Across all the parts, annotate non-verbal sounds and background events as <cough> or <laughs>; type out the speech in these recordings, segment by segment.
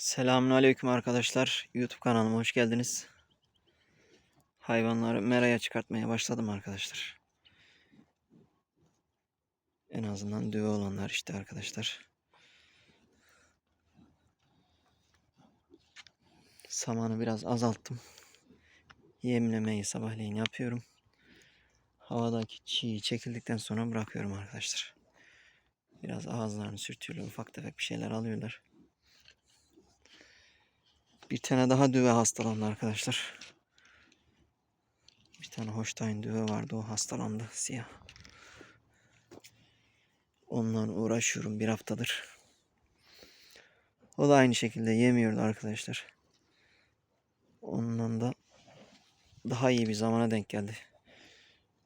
Selamünaleyküm arkadaşlar. YouTube kanalıma hoş geldiniz. Hayvanları meraya çıkartmaya başladım arkadaşlar. En azından düve olanlar işte arkadaşlar. Samanı biraz azalttım. Yemlemeyi sabahleyin yapıyorum. Havadaki çiğ çekildikten sonra bırakıyorum arkadaşlar. Biraz ağızlarını sürtüyorlar. Ufak tefek bir şeyler alıyorlar. Bir tane daha düve hastalandı arkadaşlar. Bir tane Holstein düve vardı o hastalandı siyah. Onunla uğraşıyorum bir haftadır. O da aynı şekilde yemiyordu arkadaşlar. Ondan da daha iyi bir zamana denk geldi.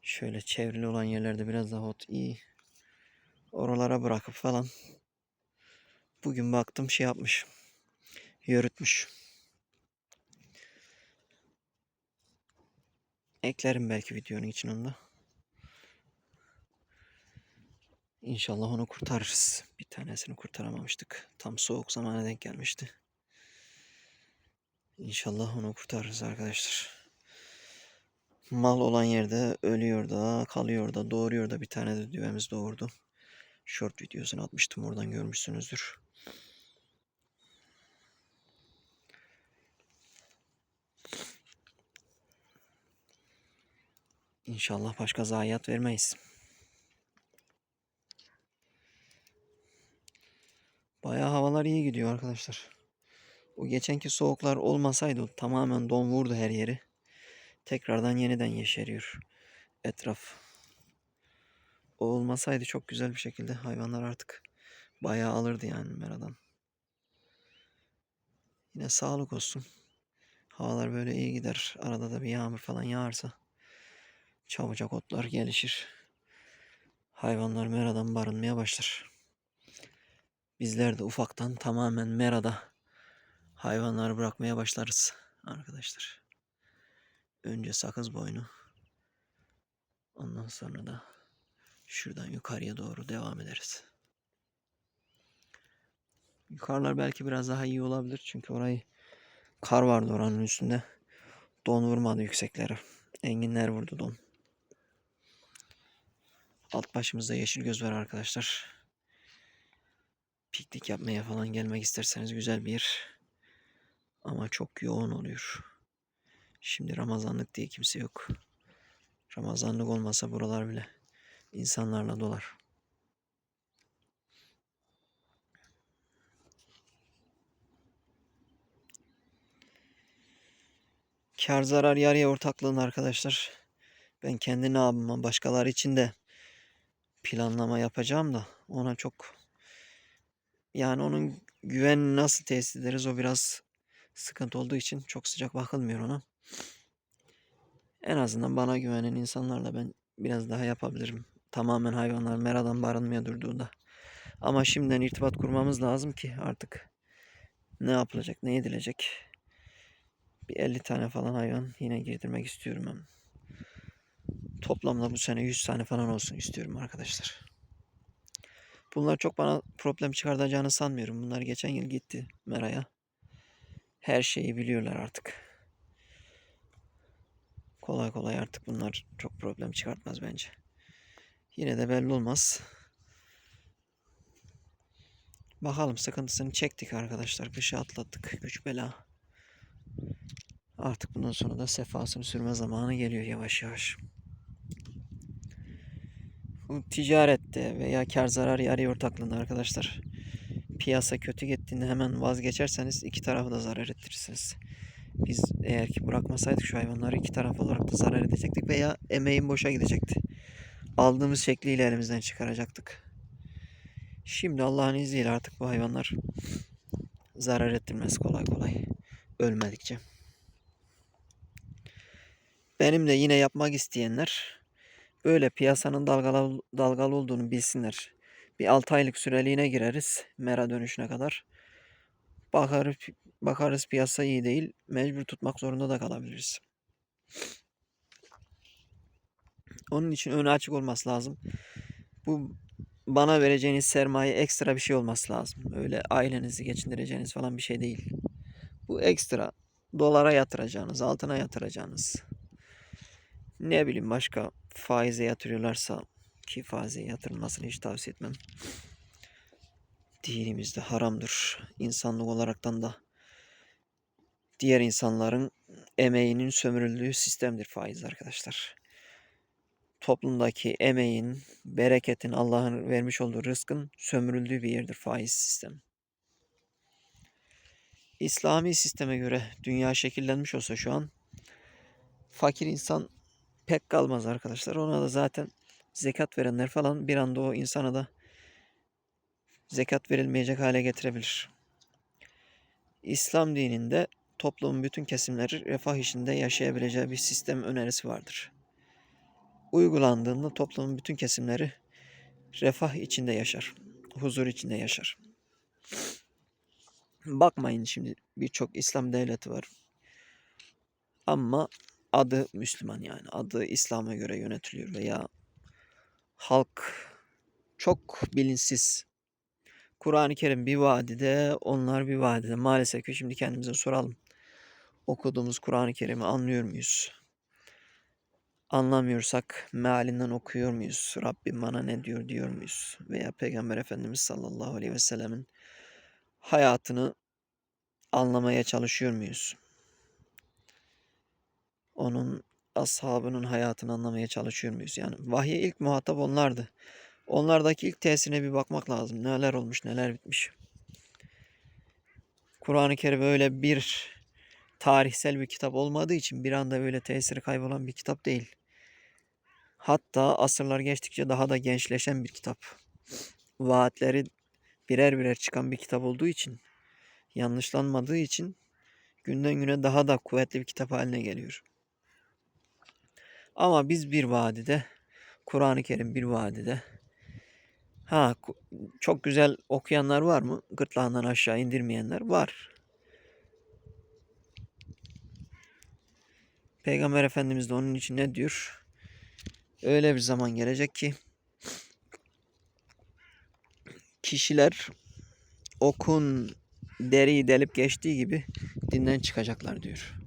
Şöyle çevrili olan yerlerde biraz daha ot iyi. Oralara bırakıp falan. Bugün baktım şey yapmış. Yörütmüş. Eklerim belki videonun için onda. İnşallah onu kurtarırız. Bir tanesini kurtaramamıştık. Tam soğuk zamana denk gelmişti. İnşallah onu kurtarırız arkadaşlar. Mal olan yerde ölüyor da, kalıyor da, doğuruyor da bir tane de düvemiz doğurdu. Short videosunu atmıştım oradan görmüşsünüzdür. İnşallah başka zayiat vermeyiz. Bayağı havalar iyi gidiyor arkadaşlar. O geçenki soğuklar olmasaydı tamamen don vurdu her yeri. Tekrardan yeniden yeşeriyor etraf. O olmasaydı çok güzel bir şekilde hayvanlar artık bayağı alırdı yani meradan. Yine sağlık olsun. Havalar böyle iyi gider. Arada da bir yağmur falan yağarsa çabucak otlar gelişir. Hayvanlar meradan barınmaya başlar. Bizler de ufaktan tamamen merada hayvanları bırakmaya başlarız arkadaşlar. Önce sakız boynu. Ondan sonra da şuradan yukarıya doğru devam ederiz. Yukarılar belki biraz daha iyi olabilir. Çünkü orayı kar vardı oranın üstünde. Don vurmadı yükseklere. Enginler vurdu don. Alt başımızda yeşil göz var arkadaşlar. Piknik yapmaya falan gelmek isterseniz güzel bir yer. Ama çok yoğun oluyor. Şimdi Ramazanlık diye kimse yok. Ramazanlık olmasa buralar bile insanlarla dolar. Kar zarar yarıya ortaklığın arkadaşlar. Ben kendi namıma başkaları için de planlama yapacağım da ona çok yani onun güven nasıl tesis ederiz o biraz sıkıntı olduğu için çok sıcak bakılmıyor ona. En azından bana güvenen insanlarla ben biraz daha yapabilirim. Tamamen hayvanlar meradan barınmaya durduğunda. Ama şimdiden irtibat kurmamız lazım ki artık ne yapılacak, ne edilecek. Bir 50 tane falan hayvan yine girdirmek istiyorum ben. Toplamda bu sene 100 tane falan olsun istiyorum arkadaşlar. Bunlar çok bana problem çıkartacağını sanmıyorum. Bunlar geçen yıl gitti Mera'ya. Her şeyi biliyorlar artık. Kolay kolay artık bunlar çok problem çıkartmaz bence. Yine de belli olmaz. Bakalım sıkıntısını çektik arkadaşlar. Kışı atlattık. Güç bela. Artık bundan sonra da sefasını sürme zamanı geliyor yavaş yavaş. Bu ticarette veya kar zarar yarı ortaklığında arkadaşlar piyasa kötü gittiğinde hemen vazgeçerseniz iki tarafı da zarar ettirirsiniz. Biz eğer ki bırakmasaydık şu hayvanları iki taraf olarak da zarar edecektik veya emeğin boşa gidecekti. Aldığımız şekliyle elimizden çıkaracaktık. Şimdi Allah'ın izniyle artık bu hayvanlar zarar ettirmez kolay kolay. Ölmedikçe. Benim de yine yapmak isteyenler böyle piyasanın dalgalı, dalgalı olduğunu bilsinler. Bir 6 aylık süreliğine gireriz mera dönüşüne kadar. Bakarız, bakarız piyasa iyi değil. Mecbur tutmak zorunda da kalabiliriz. Onun için önü açık olması lazım. Bu bana vereceğiniz sermaye ekstra bir şey olması lazım. Öyle ailenizi geçindireceğiniz falan bir şey değil. Bu ekstra dolara yatıracağınız, altına yatıracağınız. Ne bileyim başka faize yatırıyorlarsa ki faize yatırılmasını hiç tavsiye etmem. Dinimizde haramdır. İnsanlık olaraktan da diğer insanların emeğinin sömürüldüğü sistemdir faiz arkadaşlar. Toplumdaki emeğin, bereketin, Allah'ın vermiş olduğu rızkın sömürüldüğü bir yerdir faiz sistemi. İslami sisteme göre dünya şekillenmiş olsa şu an fakir insan pek kalmaz arkadaşlar. Ona da zaten zekat verenler falan bir anda o insana da zekat verilmeyecek hale getirebilir. İslam dininde toplumun bütün kesimleri refah içinde yaşayabileceği bir sistem önerisi vardır. Uygulandığında toplumun bütün kesimleri refah içinde yaşar, huzur içinde yaşar. Bakmayın şimdi birçok İslam devleti var. Ama adı Müslüman yani adı İslam'a göre yönetiliyor veya halk çok bilinçsiz. Kur'an-ı Kerim bir vadide, onlar bir vadide. Maalesef ki şimdi kendimize soralım. Okuduğumuz Kur'an-ı Kerim'i anlıyor muyuz? Anlamıyorsak mealinden okuyor muyuz? Rabbim bana ne diyor diyor muyuz? Veya Peygamber Efendimiz sallallahu aleyhi ve sellemin hayatını anlamaya çalışıyor muyuz? Onun ashabının hayatını anlamaya çalışıyor muyuz? Yani vahye ilk muhatap onlardı. Onlardaki ilk tesirine bir bakmak lazım. Neler olmuş, neler bitmiş. Kur'an-ı Kerim öyle bir tarihsel bir kitap olmadığı için bir anda böyle tesiri kaybolan bir kitap değil. Hatta asırlar geçtikçe daha da gençleşen bir kitap. Vaatleri birer birer çıkan bir kitap olduğu için, yanlışlanmadığı için günden güne daha da kuvvetli bir kitap haline geliyor. Ama biz bir vadide, Kur'an-ı Kerim bir vadide. Ha çok güzel okuyanlar var mı? Gırtlağından aşağı indirmeyenler var. Peygamber Efendimiz de onun için ne diyor? Öyle bir zaman gelecek ki kişiler okun deriyi delip geçtiği gibi dinden çıkacaklar diyor.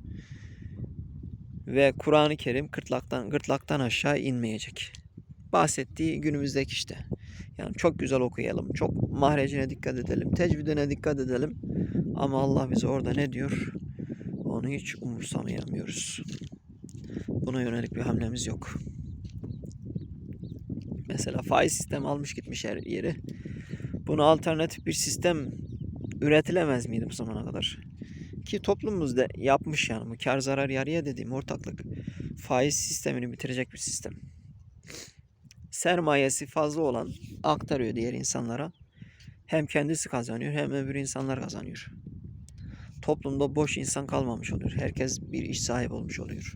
Ve Kur'an-ı Kerim gırtlaktan, gırtlaktan aşağı inmeyecek. Bahsettiği günümüzdeki işte. Yani çok güzel okuyalım, çok mahrecine dikkat edelim, tecvidine dikkat edelim. Ama Allah bize orada ne diyor? Onu hiç umursamayamıyoruz. Buna yönelik bir hamlemiz yok. Mesela faiz sistemi almış gitmiş her yeri. Buna alternatif bir sistem üretilemez miydi bu zamana kadar? Ki toplumumuzda yapmış yani bu kar zarar yarıya dediğim ortaklık faiz sistemini bitirecek bir sistem. Sermayesi fazla olan aktarıyor diğer insanlara. Hem kendisi kazanıyor hem öbür insanlar kazanıyor. Toplumda boş insan kalmamış oluyor. Herkes bir iş sahibi olmuş oluyor.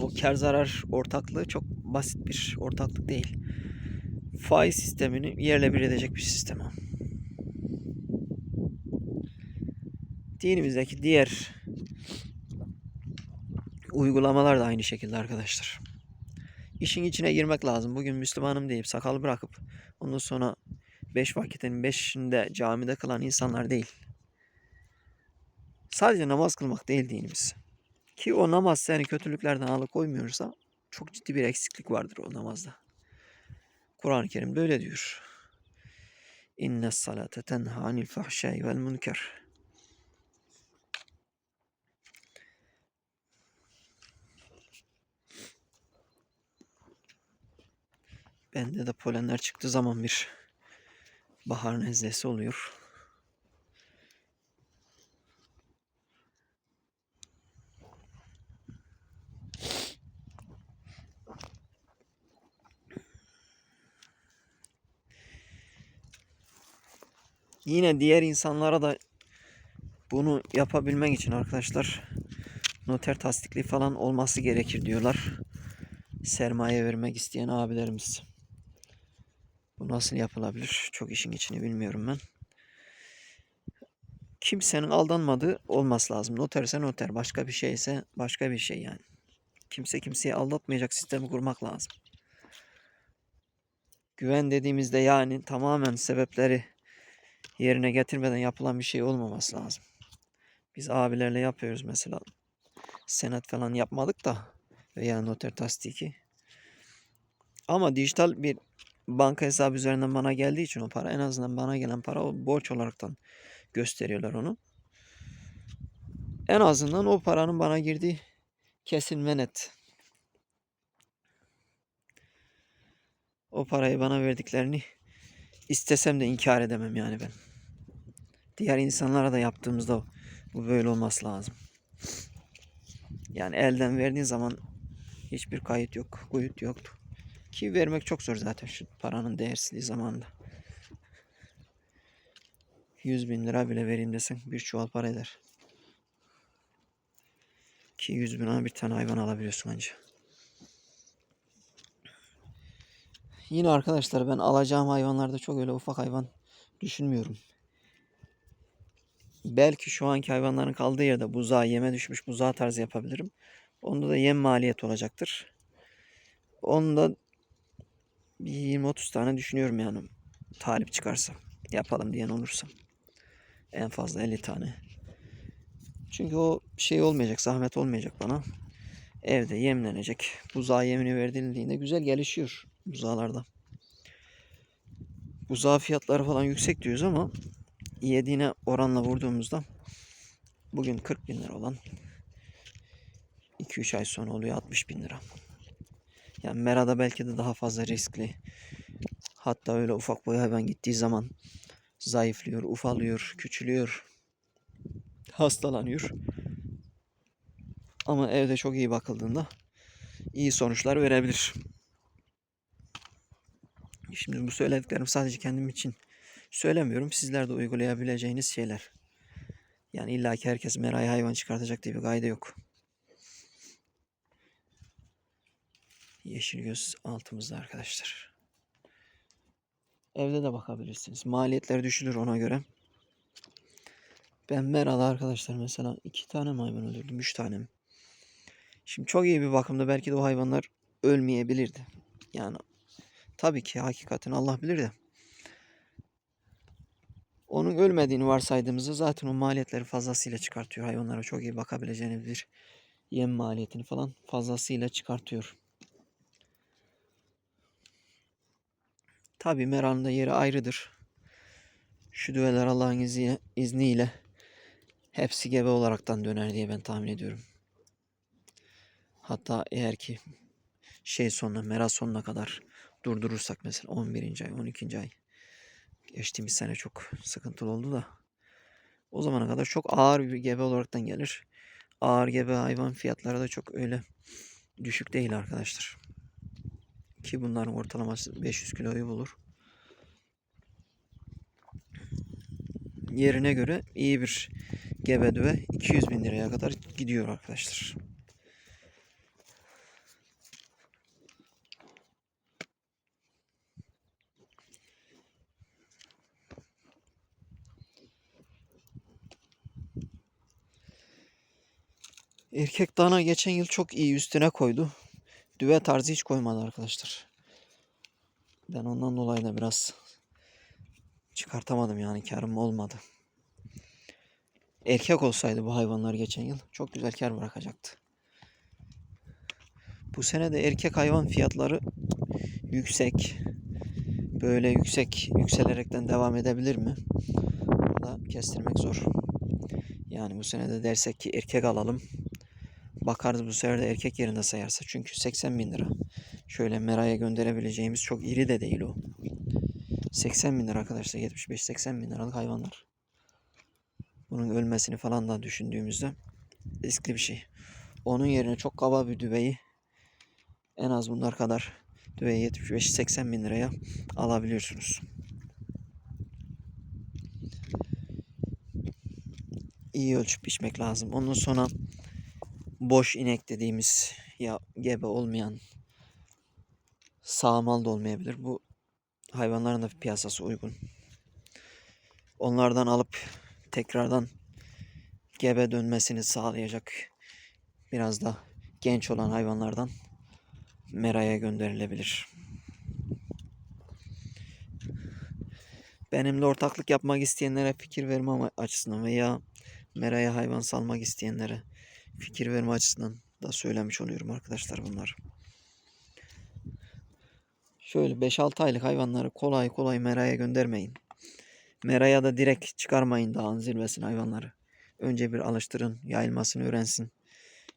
O kar zarar ortaklığı çok basit bir ortaklık değil. Faiz sistemini yerle bir edecek bir sistem o. Dinimizdeki diğer uygulamalar da aynı şekilde arkadaşlar. İşin içine girmek lazım. Bugün Müslümanım deyip sakal bırakıp ondan sonra beş vakitin beşinde camide kılan insanlar değil. Sadece namaz kılmak değil dinimiz. Ki o namaz seni kötülüklerden alıkoymuyorsa çok ciddi bir eksiklik vardır o namazda. Kur'an-ı Kerim böyle diyor. İnne salate tenha anil fahşai vel münker. Bende de polenler çıktığı zaman bir bahar nezlesi oluyor. Yine diğer insanlara da bunu yapabilmek için arkadaşlar noter tasdikli falan olması gerekir diyorlar. Sermaye vermek isteyen abilerimiz. Bu nasıl yapılabilir? Çok işin içini bilmiyorum ben. Kimsenin aldanmadığı olması lazım. Noterse noter. Başka bir şeyse başka bir şey yani. kimse kimseyi aldatmayacak sistemi kurmak lazım. Güven dediğimizde yani tamamen sebepleri yerine getirmeden yapılan bir şey olmaması lazım. Biz abilerle yapıyoruz mesela. Senet falan yapmadık da veya noter tasdiki. Ama dijital bir banka hesabı üzerinden bana geldiği için o para en azından bana gelen para o borç olaraktan gösteriyorlar onu. En azından o paranın bana girdiği kesin ve net. O parayı bana verdiklerini istesem de inkar edemem yani ben. Diğer insanlara da yaptığımızda bu böyle olması lazım. Yani elden verdiğin zaman hiçbir kayıt yok, kuyut yoktu. Ki vermek çok zor zaten şu paranın değersizliği zamanında. 100 bin lira bile vereyim desen bir çuval para eder. Ki 100 bina bir tane hayvan alabiliyorsun anca. Yine arkadaşlar ben alacağım hayvanlarda çok öyle ufak hayvan düşünmüyorum. Belki şu anki hayvanların kaldığı yerde buzağı yeme düşmüş buzağı tarzı yapabilirim. Onda da yem maliyeti olacaktır. Onda bir 20-30 tane düşünüyorum yani. Talip çıkarsa. Yapalım diyen olursa. En fazla 50 tane. Çünkü o şey olmayacak, zahmet olmayacak bana. Evde yemlenecek. Buzağı yemini verildiğinde güzel gelişiyor buzağlarda. Buzağı fiyatları falan yüksek diyoruz ama yediğine oranla vurduğumuzda bugün 40 bin lira olan 2-3 ay sonra oluyor 60 bin lira. Yani merada belki de daha fazla riskli. Hatta öyle ufak boy hayvan gittiği zaman zayıflıyor, ufalıyor, küçülüyor, hastalanıyor. Ama evde çok iyi bakıldığında iyi sonuçlar verebilir. Şimdi bu söylediklerim sadece kendim için söylemiyorum. Sizler de uygulayabileceğiniz şeyler. Yani illa herkes meraya hayvan çıkartacak diye bir gayda yok. Yeşil göz altımızda arkadaşlar. Evde de bakabilirsiniz. Maliyetler düşülür ona göre. Ben Mera'da arkadaşlar mesela iki tane mi hayvan öldürdüm? Üç tane? Şimdi çok iyi bir bakımda belki de o hayvanlar ölmeyebilirdi. Yani tabii ki hakikaten Allah bilir de. Onun ölmediğini varsaydığımızda zaten o maliyetleri fazlasıyla çıkartıyor. Hayvanlara çok iyi bakabileceğini bir yem maliyetini falan fazlasıyla çıkartıyor. Tabi Meran'ın da yeri ayrıdır. Şu düveler Allah'ın izni- izniyle hepsi gebe olaraktan döner diye ben tahmin ediyorum. Hatta eğer ki şey sonuna, Mera sonuna kadar durdurursak mesela 11. ay, 12. ay. Geçtiğimiz sene çok sıkıntılı oldu da. O zamana kadar çok ağır bir gebe olaraktan gelir. Ağır gebe hayvan fiyatları da çok öyle düşük değil arkadaşlar. Ki bunların ortalaması 500 kiloyu bulur. Yerine göre iyi bir gebe düve 200 bin liraya kadar gidiyor arkadaşlar. Erkek dana geçen yıl çok iyi üstüne koydu. Düve tarzı hiç koymadı arkadaşlar. Ben ondan dolayı da biraz çıkartamadım yani karım olmadı. Erkek olsaydı bu hayvanlar geçen yıl çok güzel kar bırakacaktı. Bu sene de erkek hayvan fiyatları yüksek. Böyle yüksek yükselerekten devam edebilir mi? Burada kestirmek zor. Yani bu sene de dersek ki erkek alalım. Bakarız bu sefer de erkek yerinde sayarsa. Çünkü 80 bin lira. Şöyle Mera'ya gönderebileceğimiz çok iri de değil o. 80 bin lira arkadaşlar. 75-80 bin liralık hayvanlar. Bunun ölmesini falan da düşündüğümüzde riskli bir şey. Onun yerine çok kaba bir düveyi en az bunlar kadar düveyi 75-80 bin liraya alabiliyorsunuz. İyi ölçüp biçmek lazım. Ondan sonra boş inek dediğimiz ya gebe olmayan sağmal da olmayabilir. Bu hayvanların da piyasası uygun. Onlardan alıp tekrardan gebe dönmesini sağlayacak biraz da genç olan hayvanlardan meraya gönderilebilir. Benimle ortaklık yapmak isteyenlere fikir verme açısından veya meraya hayvan salmak isteyenlere fikir verme açısından da söylemiş oluyorum arkadaşlar bunlar. Şöyle 5-6 aylık hayvanları kolay kolay meraya göndermeyin. Meraya da direkt çıkarmayın dağın zirvesine hayvanları. Önce bir alıştırın, yayılmasını öğrensin.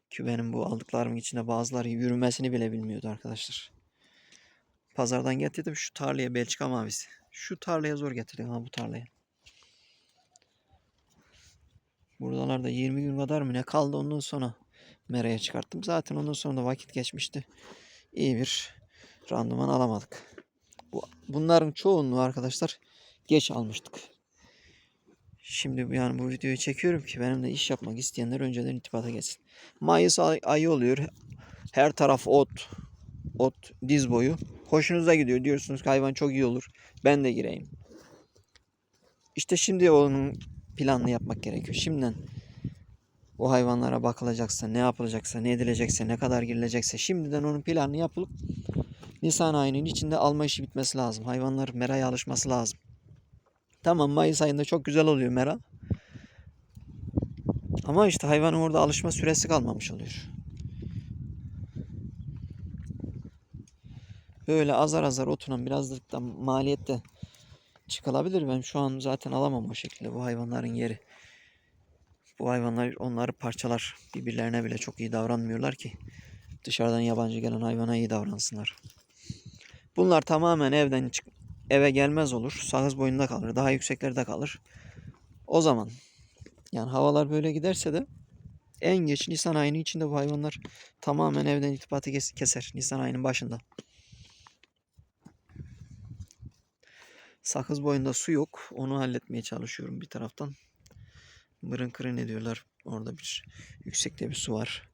Ki benim bu aldıklarımın içinde bazıları yürümesini bile bilmiyordu arkadaşlar. Pazardan getirdim şu tarlaya Belçika mavisi. Şu tarlaya zor getirdim ha bu tarlaya. Buralarda 20 gün kadar mı ne kaldı ondan sonra meraya çıkarttım. Zaten ondan sonra da vakit geçmişti. İyi bir randıman alamadık. Bu, bunların çoğunluğu arkadaşlar geç almıştık. Şimdi yani bu videoyu çekiyorum ki benimle iş yapmak isteyenler önceden irtibata geçsin. Mayıs ay- ayı oluyor. Her taraf ot. Ot diz boyu. Hoşunuza gidiyor. Diyorsunuz ki hayvan çok iyi olur. Ben de gireyim. İşte şimdi onun planını yapmak gerekiyor. Şimdiden o hayvanlara bakılacaksa, ne yapılacaksa, ne edilecekse, ne kadar girilecekse şimdiden onun planını yapılıp Nisan ayının içinde alma işi bitmesi lazım. Hayvanlar meraya alışması lazım. Tamam Mayıs ayında çok güzel oluyor mera. Ama işte hayvanın orada alışma süresi kalmamış oluyor. Böyle azar azar oturan birazcık da maliyette çıkılabilir. Ben şu an zaten alamam o şekilde bu hayvanların yeri. Bu hayvanlar onları parçalar. Birbirlerine bile çok iyi davranmıyorlar ki dışarıdan yabancı gelen hayvana iyi davransınlar. Bunlar tamamen evden çık eve gelmez olur. Sağız boyunda kalır. Daha yükseklerde kalır. O zaman yani havalar böyle giderse de en geç Nisan ayının içinde bu hayvanlar tamamen evden irtibatı kes- keser. Nisan ayının başında. Sakız boyunda su yok. Onu halletmeye çalışıyorum bir taraftan. Mırın kırın ediyorlar. Orada bir yüksekte bir su var.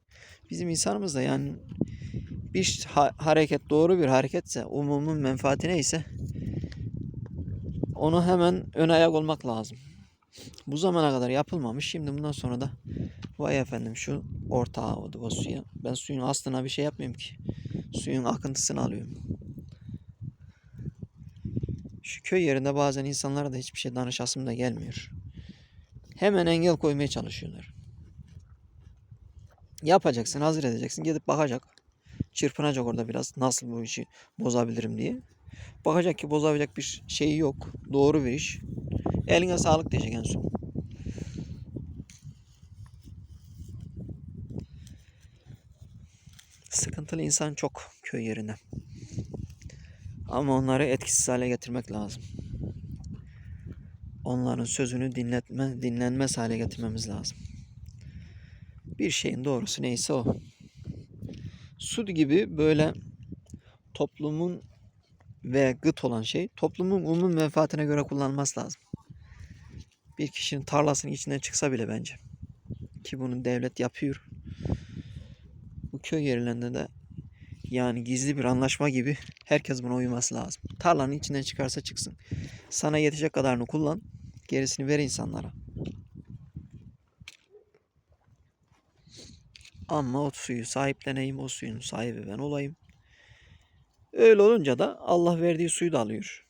Bizim insanımız da yani bir ha- hareket doğru bir hareketse umumun menfaati neyse onu hemen ön ayak olmak lazım. Bu zamana kadar yapılmamış. Şimdi bundan sonra da vay efendim şu ortağı o suya. Ben suyun aslına bir şey yapmıyorum ki. Suyun akıntısını alıyorum. Şu köy yerinde bazen insanlara da hiçbir şey danışasım da gelmiyor. Hemen engel koymaya çalışıyorlar. Yapacaksın, hazır edeceksin. Gidip bakacak. Çırpınacak orada biraz. Nasıl bu işi bozabilirim diye. Bakacak ki bozabilecek bir şey yok. Doğru bir iş. Eline sağlık diyecek en son. Sıkıntılı insan çok köy yerinde. Ama onları etkisiz hale getirmek lazım. Onların sözünü dinletme, dinlenmez hale getirmemiz lazım. Bir şeyin doğrusu neyse o. Su gibi böyle toplumun ve gıt olan şey toplumun umum menfaatine göre kullanılması lazım. Bir kişinin tarlasının içinden çıksa bile bence. Ki bunu devlet yapıyor. Bu köy yerlerinde de yani gizli bir anlaşma gibi herkes buna uyması lazım. Tarlanın içinden çıkarsa çıksın. Sana yetecek kadarını kullan. Gerisini ver insanlara. Ama o suyu sahipleneyim, o suyun sahibi ben olayım. Öyle olunca da Allah verdiği suyu da alıyor.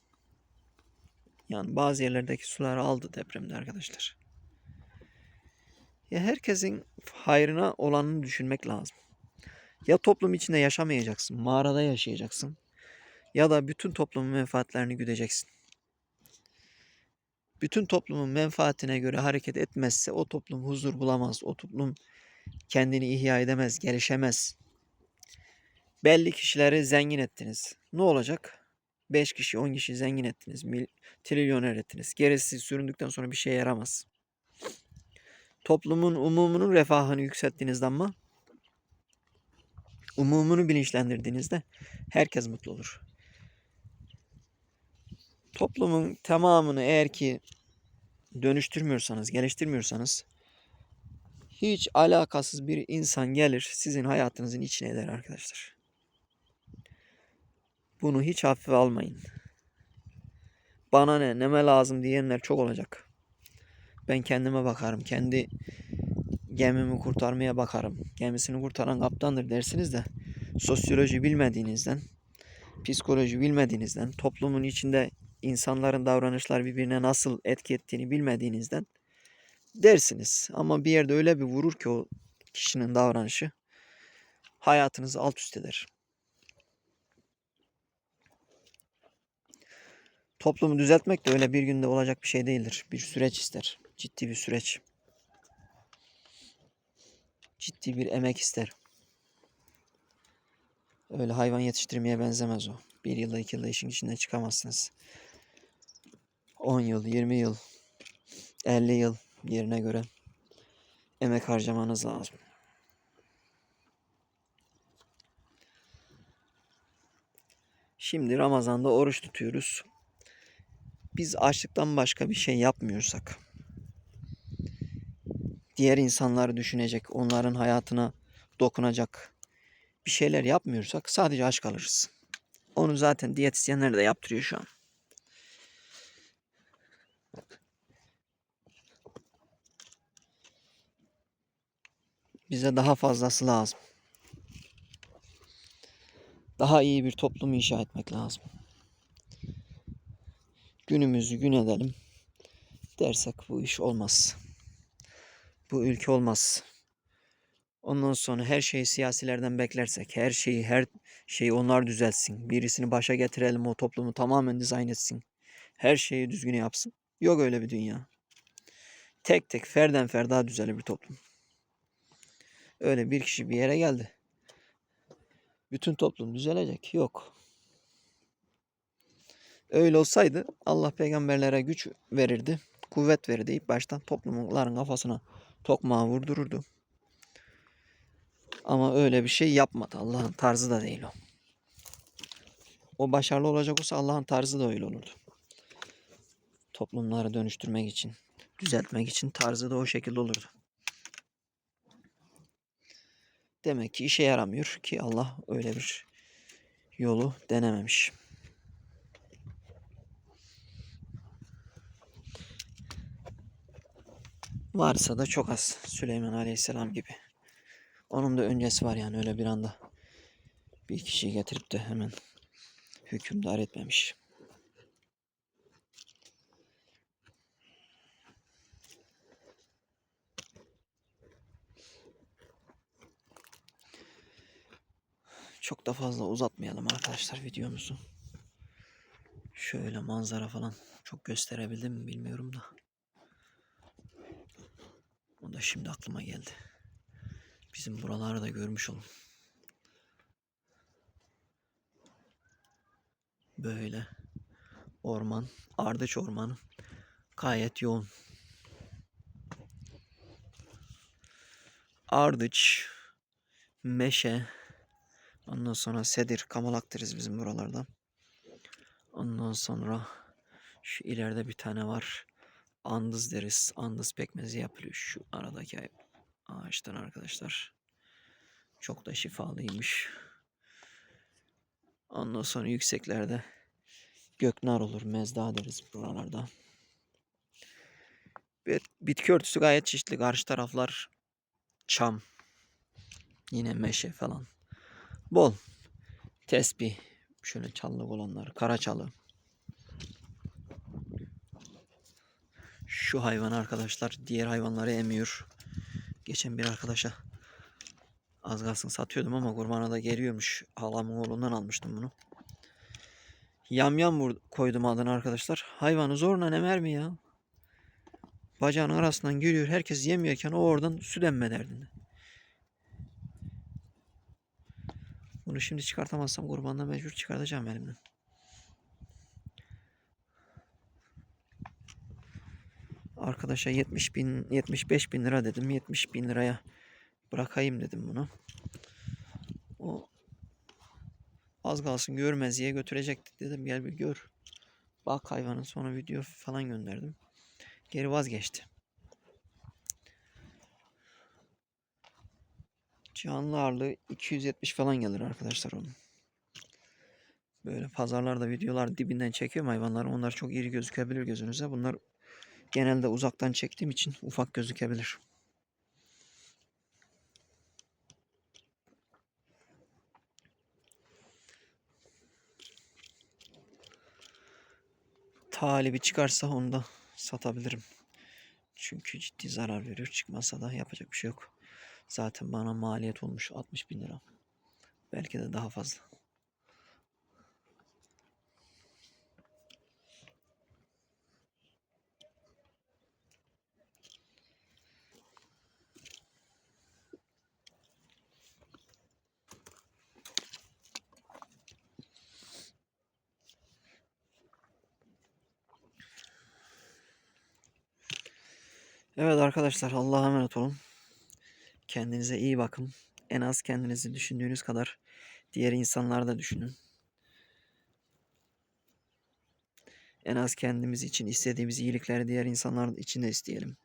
Yani bazı yerlerdeki suları aldı depremde arkadaşlar. Ya herkesin hayrına olanını düşünmek lazım. Ya toplum içinde yaşamayacaksın, mağarada yaşayacaksın. Ya da bütün toplumun menfaatlerini güdeceksin. Bütün toplumun menfaatine göre hareket etmezse o toplum huzur bulamaz. O toplum kendini ihya edemez, gelişemez. Belli kişileri zengin ettiniz. Ne olacak? 5 kişi, 10 kişi zengin ettiniz. Mil, trilyoner ettiniz. Gerisi süründükten sonra bir şeye yaramaz. Toplumun umumunun refahını yükselttiğinizde ama umumunu bilinçlendirdiğinizde herkes mutlu olur. Toplumun tamamını eğer ki dönüştürmüyorsanız, geliştirmiyorsanız hiç alakasız bir insan gelir sizin hayatınızın içine eder arkadaşlar. Bunu hiç hafife almayın. Bana ne, neme lazım diyenler çok olacak. Ben kendime bakarım. Kendi gemimi kurtarmaya bakarım. Gemisini kurtaran kaptandır dersiniz de sosyoloji bilmediğinizden, psikoloji bilmediğinizden, toplumun içinde insanların davranışlar birbirine nasıl etki ettiğini bilmediğinizden dersiniz. Ama bir yerde öyle bir vurur ki o kişinin davranışı hayatınızı alt üst eder. Toplumu düzeltmek de öyle bir günde olacak bir şey değildir. Bir süreç ister. Ciddi bir süreç. Ciddi bir emek ister. Öyle hayvan yetiştirmeye benzemez o. Bir yılda iki yılda işin içinden çıkamazsınız. 10 yıl, 20 yıl, 50 yıl yerine göre emek harcamanız lazım. Şimdi Ramazan'da oruç tutuyoruz. Biz açlıktan başka bir şey yapmıyorsak, diğer insanları düşünecek, onların hayatına dokunacak bir şeyler yapmıyorsak sadece aç kalırız. Onu zaten diyetisyenler de yaptırıyor şu an. Bize daha fazlası lazım. Daha iyi bir toplum inşa etmek lazım. Günümüzü gün edelim dersek bu iş olmaz. Bu ülke olmaz. Ondan sonra her şeyi siyasilerden beklersek, her şeyi her şeyi onlar düzeltsin. Birisini başa getirelim o toplumu tamamen dizayn etsin. Her şeyi düzgün yapsın. Yok öyle bir dünya. Tek tek ferden ferda düzelir bir toplum. Öyle bir kişi bir yere geldi. Bütün toplum düzelecek. Yok. Öyle olsaydı Allah peygamberlere güç verirdi. Kuvvet verirdi. İlk baştan toplumların kafasına tokmağı vurdururdu. Ama öyle bir şey yapmadı. Allah'ın tarzı da değil o. O başarılı olacak olsa Allah'ın tarzı da öyle olurdu. Toplumları dönüştürmek için, düzeltmek için tarzı da o şekilde olurdu. Demek ki işe yaramıyor ki Allah öyle bir yolu denememiş. Varsa da çok az Süleyman Aleyhisselam gibi. Onun da öncesi var yani öyle bir anda bir kişiyi getirip de hemen hükümdar etmemiş. Çok da fazla uzatmayalım arkadaşlar videomuzu. Şöyle manzara falan çok gösterebildim mi bilmiyorum da. O da şimdi aklıma geldi. Bizim buraları da görmüş olun. Böyle orman, ardıç ormanı gayet yoğun. Ardıç, meşe, ondan sonra sedir, kamalak deriz bizim buralarda. Ondan sonra şu ileride bir tane var. Andız deriz. Andız pekmezi yapılıyor şu aradaki ağaçtan arkadaşlar. Çok da şifalıymış. Ondan sonra yükseklerde göknar olur. Mezda deriz buralarda. Bitki örtüsü gayet çeşitli. Karşı taraflar çam. Yine meşe falan. Bol. Tesbih. Şöyle çalılık olanlar. Karaçalı. Şu hayvan arkadaşlar diğer hayvanları emiyor. Geçen bir arkadaşa az kalsın satıyordum ama kurban'a da geliyormuş. Halamın oğlundan almıştım bunu. Yamyam koydum adını arkadaşlar. Hayvanı zorla emer mi ya? Bacağının arasından giriyor. Herkes yemiyorken o oradan süt emme derdinde. Bunu şimdi çıkartamazsam kurbandan mecbur çıkartacağım elimden. Arkadaşa 70 bin, 75 bin lira dedim. 70 bin liraya bırakayım dedim bunu. O az kalsın görmeziye götürecektik dedim. Gel bir gör. Bak hayvanın sonra video falan gönderdim. Geri vazgeçti. Canlı ağırlığı 270 falan gelir arkadaşlar onun. Böyle pazarlarda videolar dibinden çekiyorum hayvanları. Onlar çok iri gözükebilir gözünüze. Bunlar Genelde uzaktan çektiğim için ufak gözükebilir. talibi çıkarsa onu da satabilirim. Çünkü ciddi zarar veriyor. Çıkmasa da yapacak bir şey yok. Zaten bana maliyet olmuş 60 bin lira. Belki de daha fazla. Arkadaşlar Allah'a emanet olun. Kendinize iyi bakın. En az kendinizi düşündüğünüz kadar diğer insanları da düşünün. En az kendimiz için istediğimiz iyilikleri diğer insanlar için de isteyelim.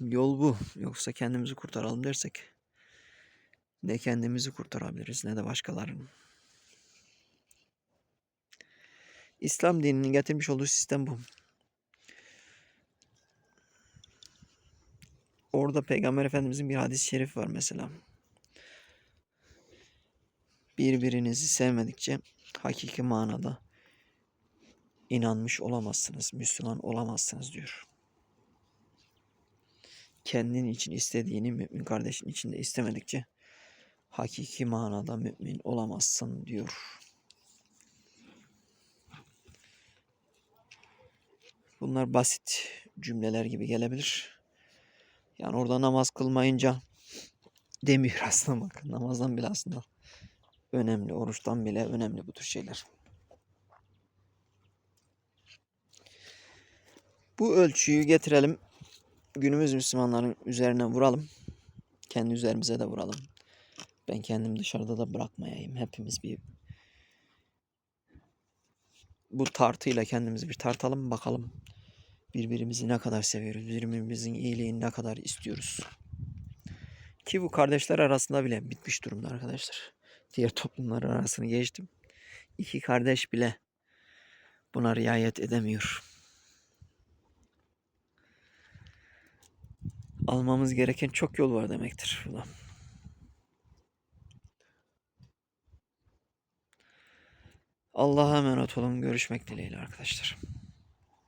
Yol bu. Yoksa kendimizi kurtaralım dersek ne kendimizi kurtarabiliriz ne de başkalarını. İslam dininin getirmiş olduğu sistem bu. Orada Peygamber Efendimizin bir hadis-i şerif var mesela. Birbirinizi sevmedikçe hakiki manada inanmış olamazsınız, Müslüman olamazsınız diyor. Kendin için istediğini mümin kardeşin için de istemedikçe hakiki manada mümin olamazsın diyor. Bunlar basit cümleler gibi gelebilir. Yani orada namaz kılmayınca demiyor <laughs> aslında bak. Namazdan bile aslında önemli. Oruçtan bile önemli bu tür şeyler. Bu ölçüyü getirelim. Günümüz Müslümanların üzerine vuralım. Kendi üzerimize de vuralım. Ben kendim dışarıda da bırakmayayım. Hepimiz bir bu tartıyla kendimizi bir tartalım bakalım. Birbirimizi ne kadar seviyoruz, birbirimizin iyiliğini ne kadar istiyoruz. Ki bu kardeşler arasında bile bitmiş durumda arkadaşlar. Diğer toplumlar arasını geçtim. İki kardeş bile buna riayet edemiyor. Almamız gereken çok yol var demektir. Da. Allah'a emanet olun. Görüşmek dileğiyle arkadaşlar.